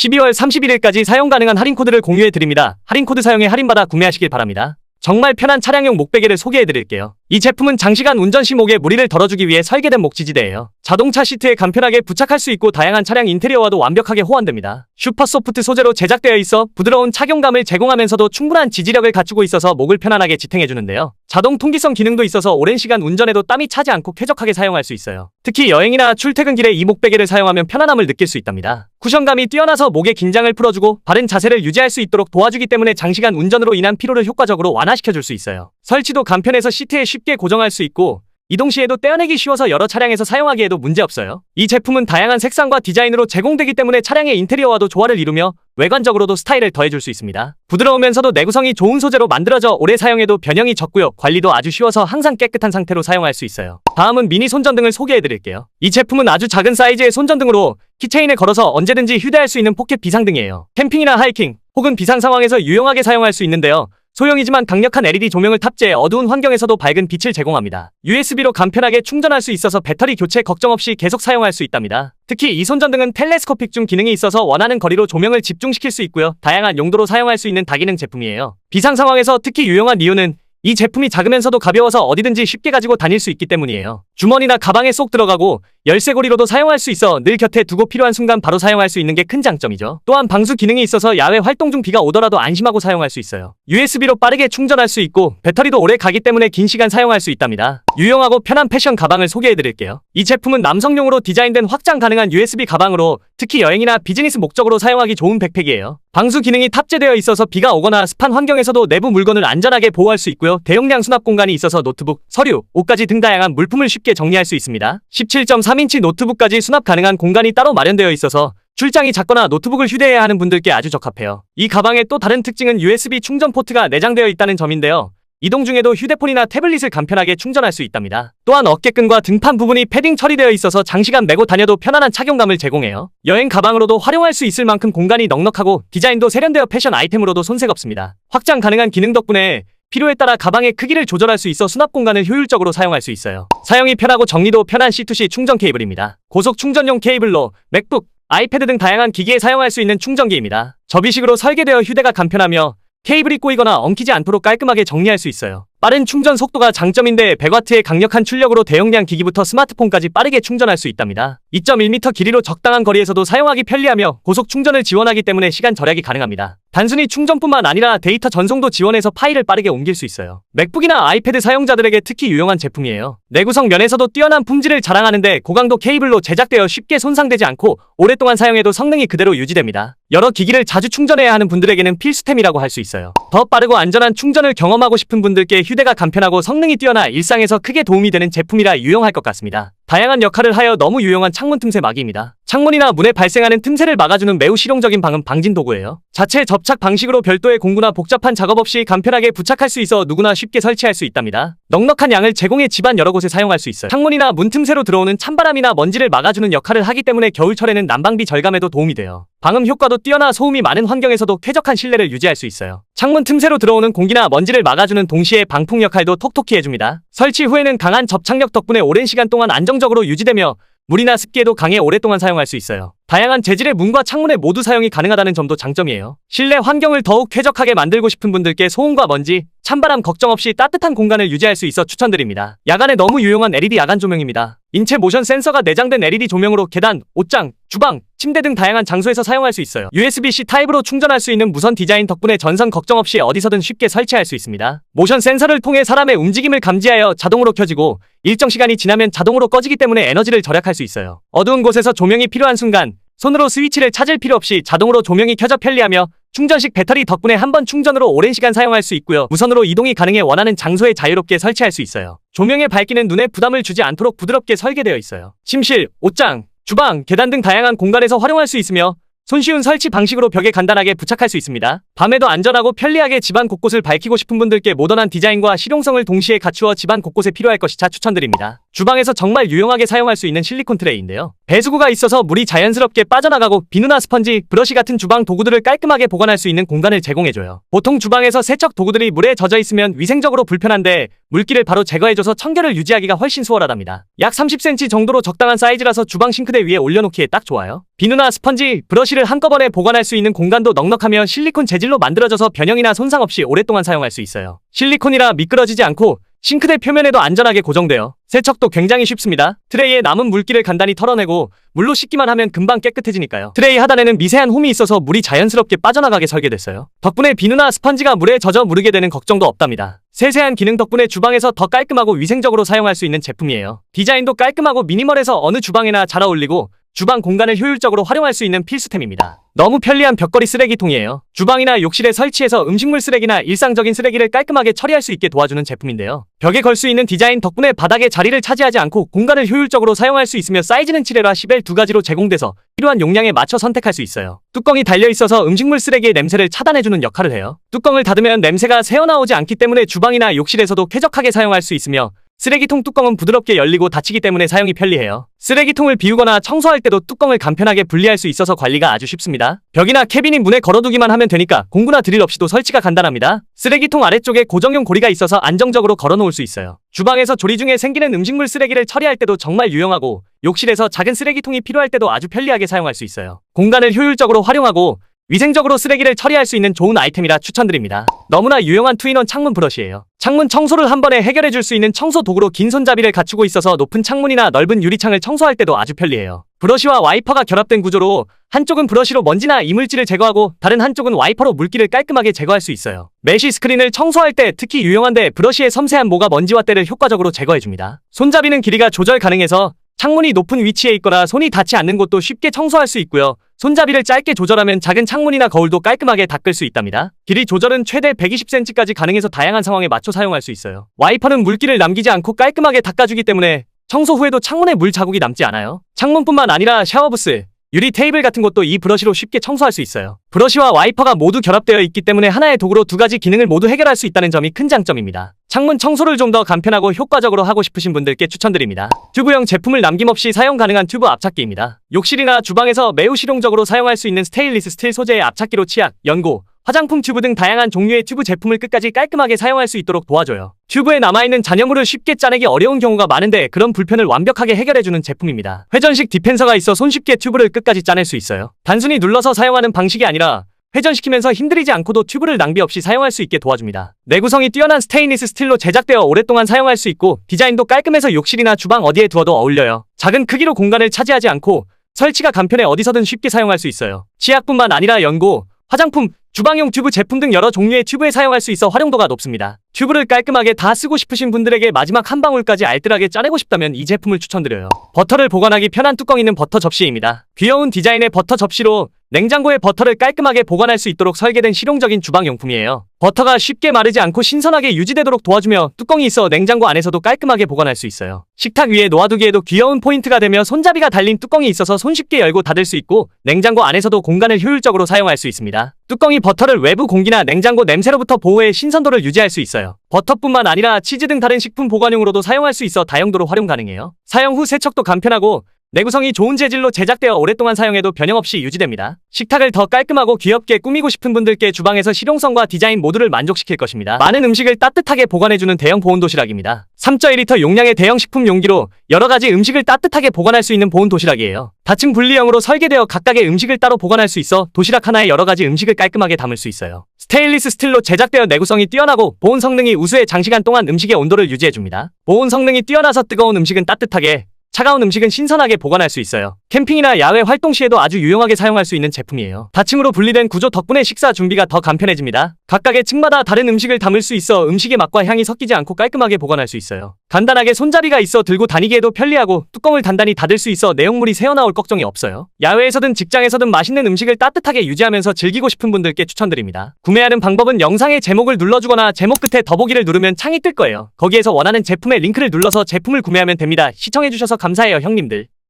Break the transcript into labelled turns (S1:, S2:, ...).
S1: 12월 31일까지 사용 가능한 할인 코드를 공유해 드립니다. 할인 코드 사용해 할인받아 구매하시길 바랍니다. 정말 편한 차량용 목베개를 소개해 드릴게요. 이 제품은 장시간 운전 시 목에 무리를 덜어주기 위해 설계된 목지지대예요. 자동차 시트에 간편하게 부착할 수 있고 다양한 차량 인테리어와도 완벽하게 호환됩니다. 슈퍼 소프트 소재로 제작되어 있어 부드러운 착용감을 제공하면서도 충분한 지지력을 갖추고 있어서 목을 편안하게 지탱해 주는데요. 자동 통기성 기능도 있어서 오랜 시간 운전에도 땀이 차지 않고 쾌적하게 사용할 수 있어요. 특히 여행이나 출퇴근길에 이 목베개를 사용하면 편안함을 느낄 수 있답니다. 쿠션감이 뛰어나서 목의 긴장을 풀어주고 바른 자세를 유지할 수 있도록 도와주기 때문에 장시간 운전으로 인한 피로를 효과적으로 완화시켜 줄 수 있어요. 설치도 간편해서 시트에 쉽게 고정할 수 있고 이동 시에도 떼어내기 쉬워서 여러 차량에서 사용하기에도 문제없어요. 이 제품은 다양한 색상과 디자인으로 제공되기 때문에 차량의 인테리어와도 조화를 이루며 외관적으로도 스타일을 더해줄 수 있습니다. 부드러우면서도 내구성이 좋은 소재로 만들어져 오래 사용해도 변형이 적고요. 관리도 아주 쉬워서 항상 깨끗한 상태로 사용할 수 있어요. 다음은 미니 손전등을 소개해드릴게요. 이 제품은 아주 작은 사이즈의 손전등으로 키체인에 걸어서 언제든지 휴대할 수 있는 포켓 비상등이에요. 캠핑이나 하이킹 혹은 비상 상황에서 유용하게 사용할 수 있는데요. 소형이지만 강력한 LED 조명을 탑재해 어두운 환경에서도 밝은 빛을 제공합니다. USB로 간편하게 충전할 수 있어서 배터리 교체 걱정 없이 계속 사용할 수 있답니다. 특히 이 손전등은 텔레스코픽 중 기능이 있어서 원하는 거리로 조명을 집중시킬 수 있고요. 다양한 용도로 사용할 수 있는 다기능 제품이에요. 비상 상황에서 특히 유용한 이유는 이 제품이 작으면서도 가벼워서 어디든지 쉽게 가지고 다닐 수 있기 때문이에요. 주머니나 가방에 쏙 들어가고 열쇠고리로도 사용할 수 있어 늘 곁에 두고 필요한 순간 바로 사용할 수 있는 게 큰 장점이죠. 또한 방수 기능이 있어서 야외 활동 중 비가 오더라도 안심하고 사용할 수 있어요. USB로 빠르게 충전할 수 있고 배터리도 오래 가기 때문에 긴 시간 사용할 수 있답니다. 유용하고 편한 패션 가방을 소개해드릴게요. 이 제품은 남성용으로 디자인된 확장 가능한 USB 가방으로 특히 여행이나 비즈니스 목적으로 사용하기 좋은 백팩이에요. 방수 기능이 탑재되어 있어서 비가 오거나 습한 환경에서도 내부 물건을 안전하게 보호할 수 있고요. 대용량 수납 공간이 있어서 노트북, 서류, 옷까지 등 다양한 물품을 쉽게 정리할 수 있습니다. 17.3인치 노트북까지 수납 가능한 공간이 따로 마련되어 있어서 출장이 작거나 노트북을 휴대해야 하는 분들께 아주 적합해요. 이 가방의 또 다른 특징은 USB 충전 포트가 내장되어 있다는 점인데요. 이동 중에도 휴대폰이나 태블릿을 간편하게 충전할 수 있답니다. 또한 어깨끈과 등판 부분이 패딩 처리되어 있어서 장시간 메고 다녀도 편안한 착용감을 제공해요. 여행 가방으로도 활용할 수 있을 만큼 공간이 넉넉하고 디자인도 세련되어 패션 아이템으로도 손색 없습니다. 확장 가능한 기능 덕분에 필요에 따라 가방의 크기를 조절할 수 있어 수납 공간을 효율적으로 사용할 수 있어요. 사용이 편하고 정리도 편한 C2C 충전 케이블입니다. 고속 충전용 케이블로 맥북, 아이패드 등 다양한 기기에 사용할 수 있는 충전기입니다. 접이식으로 설계되어 휴대가 간편하며 케이블이 꼬이거나 엉키지 않도록 깔끔하게 정리할 수 있어요. 빠른 충전 속도가 장점인데 100W의 강력한 출력으로 대용량 기기부터 스마트폰까지 빠르게 충전할 수 있답니다. 2.1m 길이로 적당한 거리에서도 사용하기 편리하며 고속 충전을 지원하기 때문에 시간 절약이 가능합니다. 단순히 충전뿐만 아니라 데이터 전송도 지원해서 파일을 빠르게 옮길 수 있어요. 맥북이나 아이패드 사용자들에게 특히 유용한 제품이에요. 내구성 면에서도 뛰어난 품질을 자랑하는데 고강도 케이블로 제작되어 쉽게 손상되지 않고 오랫동안 사용해도 성능이 그대로 유지됩니다. 여러 기기를 자주 충전해야 하는 분들에게는 필수템이라고 할 수 있어요. 더 빠르고 안전한 충전을 경험하고 싶은 분들께 휴대가 간편하고 성능이 뛰어나 일상에서 크게 도움이 되는 제품이라 유용할 것 같습니다. 다양한 역할을 하여 너무 유용한 창문 틈새 막이입니다. 창문이나 문에 발생하는 틈새를 막아주는 매우 실용적인 방음 방진 도구예요. 자체 접착 방식으로 별도의 공구나 복잡한 작업 없이 간편하게 부착할 수 있어 누구나 쉽게 설치할 수 있답니다. 넉넉한 양을 제공해 집안 여러 곳에 사용할 수 있어요. 창문이나 문 틈새로 들어오는 찬바람이나 먼지를 막아주는 역할을 하기 때문에 겨울철에는 난방비 절감에도 도움이 돼요. 방음 효과도 뛰어나 소음이 많은 환경에서도 쾌적한 실내를 유지할 수 있어요. 창문 틈새로 들어오는 공기나 먼지를 막아주는 동시에 방풍 역할도 톡톡히 해줍니다. 설치 후에는 강한 접착력 덕분에 오랜 시간 동안 안정적으로 유지되며 물이나 습기에도 강해 오랫동안 사용할 수 있어요. 다양한 재질의 문과 창문에 모두 사용이 가능하다는 점도 장점이에요. 실내 환경을 더욱 쾌적하게 만들고 싶은 분들께 소음과 먼지, 찬바람 걱정 없이 따뜻한 공간을 유지할 수 있어 추천드립니다. 야간에 너무 유용한 LED 야간 조명입니다. 인체 모션 센서가 내장된 LED 조명으로 계단, 옷장, 주방, 침대 등 다양한 장소에서 사용할 수 있어요. USB-C 타입으로 충전할 수 있는 무선 디자인 덕분에 전선 걱정 없이 어디서든 쉽게 설치할 수 있습니다. 모션 센서를 통해 사람의 움직임을 감지하여 자동으로 켜지고 일정 시간이 지나면 자동으로 꺼지기 때문에 에너지를 절약할 수 있어요. 어두운 곳에서 조명이 필요한 순간 손으로 스위치를 찾을 필요 없이 자동으로 조명이 켜져 편리하며 충전식 배터리 덕분에 한 번 충전으로 오랜 시간 사용할 수 있고요. 무선으로 이동이 가능해 원하는 장소에 자유롭게 설치할 수 있어요. 조명의 밝기는 눈에 부담을 주지 않도록 부드럽게 설계되어 있어요. 침실, 옷장, 주방, 계단 등 다양한 공간에서 활용할 수 있으며 손쉬운 설치 방식으로 벽에 간단하게 부착할 수 있습니다. 밤에도 안전하고 편리하게 집안 곳곳을 밝히고 싶은 분들께 모던한 디자인과 실용성을 동시에 갖추어 집안 곳곳에 필요할 것이자 추천드립니다. 주방에서 정말 유용하게 사용할 수 있는 실리콘 트레이인데요. 배수구가 있어서 물이 자연스럽게 빠져나가고 비누나 스펀지, 브러쉬 같은 주방 도구들을 깔끔하게 보관할 수 있는 공간을 제공해줘요. 보통 주방에서 세척 도구들이 물에 젖어 있으면 위생적으로 불편한데 물기를 바로 제거해줘서 청결을 유지하기가 훨씬 수월하답니다. 약 30cm 정도로 적당한 사이즈라서 주방 싱크대 위에 올려놓기에 딱 좋아요. 비누나 스펀지, 브러쉬를 한꺼번에 보관할 수 있는 공간도 넉넉하며 실리콘 재질로 만들어져서 변형이나 손상 없이 오랫동안 사용할 수 있어요. 실리콘이라 미끄러지지 않고 싱크대 표면에도 안전하게 고정되어 세척도 굉장히 쉽습니다. 트레이에 남은 물기를 간단히 털어내고 물로 씻기만 하면 금방 깨끗해지니까요. 트레이 하단에는 미세한 홈이 있어서 물이 자연스럽게 빠져나가게 설계됐어요. 덕분에 비누나 스펀지가 물에 젖어 무르게 되는 걱정도 없답니다. 세세한 기능 덕분에 주방에서 더 깔끔하고 위생적으로 사용할 수 있는 제품이에요. 디자인도 깔끔하고 미니멀해서 어느 주방에나 잘 어울리고 주방 공간을 효율적으로 활용할 수 있는 필수템입니다. 너무 편리한 벽걸이 쓰레기통이에요. 주방이나 욕실에 설치해서 음식물 쓰레기나 일상적인 쓰레기를 깔끔하게 처리할 수 있게 도와주는 제품인데요. 벽에 걸 수 있는 디자인 덕분에 바닥에 자리를 차지하지 않고 공간을 효율적으로 사용할 수 있으며 사이즈는 7L과 10L 두 가지로 제공돼서 필요한 용량에 맞춰 선택할 수 있어요. 뚜껑이 달려 있어서 음식물 쓰레기의 냄새를 차단해주는 역할을 해요. 뚜껑을 닫으면 냄새가 새어나오지 않기 때문에 주방이나 욕실에서도 쾌적하게 사용할 수 있으며 쓰레기통 뚜껑은 부드럽게 열리고 닫히기 때문에 사용이 편리해요. 쓰레기통을 비우거나 청소할 때도 뚜껑을 간편하게 분리할 수 있어서 관리가 아주 쉽습니다. 벽이나 캐비닛 문에 걸어두기만 하면 되니까 공구나 드릴 없이도 설치가 간단합니다. 쓰레기통 아래쪽에 고정용 고리가 있어서 안정적으로 걸어놓을 수 있어요. 주방에서 조리 중에 생기는 음식물 쓰레기를 처리할 때도 정말 유용하고 욕실에서 작은 쓰레기통이 필요할 때도 아주 편리하게 사용할 수 있어요. 공간을 효율적으로 활용하고 위생적으로 쓰레기를 처리할 수 있는 좋은 아이템이라 추천드립니다. 너무나 유용한 투인원 창문 브러쉬예요. 창문 청소를 한 번에 해결해 줄 수 있는 청소 도구로 긴 손잡이를 갖추고 있어서 높은 창문이나 넓은 유리창을 청소할 때도 아주 편리해요. 브러쉬와 와이퍼가 결합된 구조로 한쪽은 브러쉬로 먼지나 이물질을 제거하고 다른 한쪽은 와이퍼로 물기를 깔끔하게 제거할 수 있어요. 메쉬 스크린을 청소할 때 특히 유용한데 브러쉬의 섬세한 모가 먼지와 때를 효과적으로 제거해줍니다. 손잡이는 길이가 조절 가능해서 창문이 높은 위치에 있거나 손이 닿지 않는 곳도 쉽게 청소할 수 있고요. 손잡이를 짧게 조절하면 작은 창문이나 거울도 깔끔하게 닦을 수 있답니다. 길이 조절은 최대 120cm까지 가능해서 다양한 상황에 맞춰 사용할 수 있어요. 와이퍼는 물기를 남기지 않고 깔끔하게 닦아주기 때문에 청소 후에도 창문에 물 자국이 남지 않아요. 창문뿐만 아니라 샤워부스, 유리 테이블 같은 것도 이 브러쉬로 쉽게 청소할 수 있어요. 브러쉬와 와이퍼가 모두 결합되어 있기 때문에 하나의 도구로 두 가지 기능을 모두 해결할 수 있다는 점이 큰 장점입니다. 창문 청소를 좀 더 간편하고 효과적으로 하고 싶으신 분들께 추천드립니다. 튜브형 제품을 남김없이 사용 가능한 튜브 앞찾기입니다. 욕실이나 주방에서 매우 실용적으로 사용할 수 있는 스테인리스 스틸 소재의 앞찾기로 치약, 연고, 화장품 튜브 등 다양한 종류의 튜브 제품을 끝까지 깔끔하게 사용할 수 있도록 도와줘요. 튜브에 남아있는 잔여물을 쉽게 짜내기 어려운 경우가 많은데 그런 불편을 완벽하게 해결해주는 제품입니다. 회전식 디펜서가 있어 손쉽게 튜브를 끝까지 짜낼 수 있어요. 단순히 눌러서 사용하는 방식이 아니라 회전시키면서 힘들이지 않고도 튜브를 낭비 없이 사용할 수 있게 도와줍니다. 내구성이 뛰어난 스테인리스 스틸로 제작되어 오랫동안 사용할 수 있고 디자인도 깔끔해서 욕실이나 주방 어디에 두어도 어울려요. 작은 크기로 공간을 차지하지 않고 설치가 간편해 어디서든 쉽게 사용할 수 있어요. 치약뿐만 아니라 연고, 화장품, 주방용 튜브 제품 등 여러 종류의 튜브에 사용할 수 있어 활용도가 높습니다. 튜브를 깔끔하게 다 쓰고 싶으신 분들에게 마지막 한 방울까지 알뜰하게 짜내고 싶다면 이 제품을 추천드려요. 버터를 보관하기 편한 뚜껑 있는 버터 접시입니다. 귀여운 디자인의 버터 접시로 냉장고에 버터를 깔끔하게 보관할 수 있도록 설계된 실용적인 주방용품이에요. 버터가 쉽게 마르지 않고 신선하게 유지되도록 도와주며 뚜껑이 있어 냉장고 안에서도 깔끔하게 보관할 수 있어요. 식탁 위에 놓아두기에도 귀여운 포인트가 되며 손잡이가 달린 뚜껑이 있어서 손쉽게 열고 닫을 수 있고 냉장고 안에서도 공간을 효율적으로 사용할 수 있습니다. 뚜껑이 버터를 외부 공기나 냉장고 냄새로부터 보호해 신선도를 유지할 수 있어요. 버터뿐만 아니라 치즈 등 다른 식품 보관용으로도 사용할 수 있어 다용도로 활용 가능해요. 사용 후 세척도 간편하고 내구성이 좋은 재질로 제작되어 오랫동안 사용해도 변형 없이 유지됩니다. 식탁을 더 깔끔하고 귀엽게 꾸미고 싶은 분들께 주방에서 실용성과 디자인 모두를 만족시킬 것입니다. 많은 음식을 따뜻하게 보관해주는 대형 보온 도시락입니다. 3.1리터 용량의 대형 식품 용기로 여러 가지 음식을 따뜻하게 보관할 수 있는 보온 도시락이에요. 다층 분리형으로 설계되어 각각의 음식을 따로 보관할 수 있어 도시락 하나에 여러 가지 음식을 깔끔하게 담을 수 있어요. 스테인리스 스틸로 제작되어 내구성이 뛰어나고 보온 성능이 우수해 장시간 동안 음식의 온도를 유지해줍니다. 보온 성능이 뛰어나서 뜨거운 음식은 따뜻하게 차가운 음식은 신선하게 보관할 수 있어요. 캠핑이나 야외 활동 시에도 아주 유용하게 사용할 수 있는 제품이에요. 다층으로 분리된 구조 덕분에 식사 준비가 더 간편해집니다. 각각의 층마다 다른 음식을 담을 수 있어 음식의 맛과 향이 섞이지 않고 깔끔하게 보관할 수 있어요. 간단하게 손잡이가 있어 들고 다니기에도 편리하고 뚜껑을 단단히 닫을 수 있어 내용물이 새어나올 걱정이 없어요. 야외에서든 직장에서든 맛있는 음식을 따뜻하게 유지하면서 즐기고 싶은 분들께 추천드립니다. 구매하는 방법은 영상의 제목을 눌러주거나 제목 끝에 더보기를 누르면 창이 뜰 거예요. 거기에서 원하는 제품의 링크를 눌러서 제품을 구매하면 됩니다. 시청해주셔서 감사해요 형님들.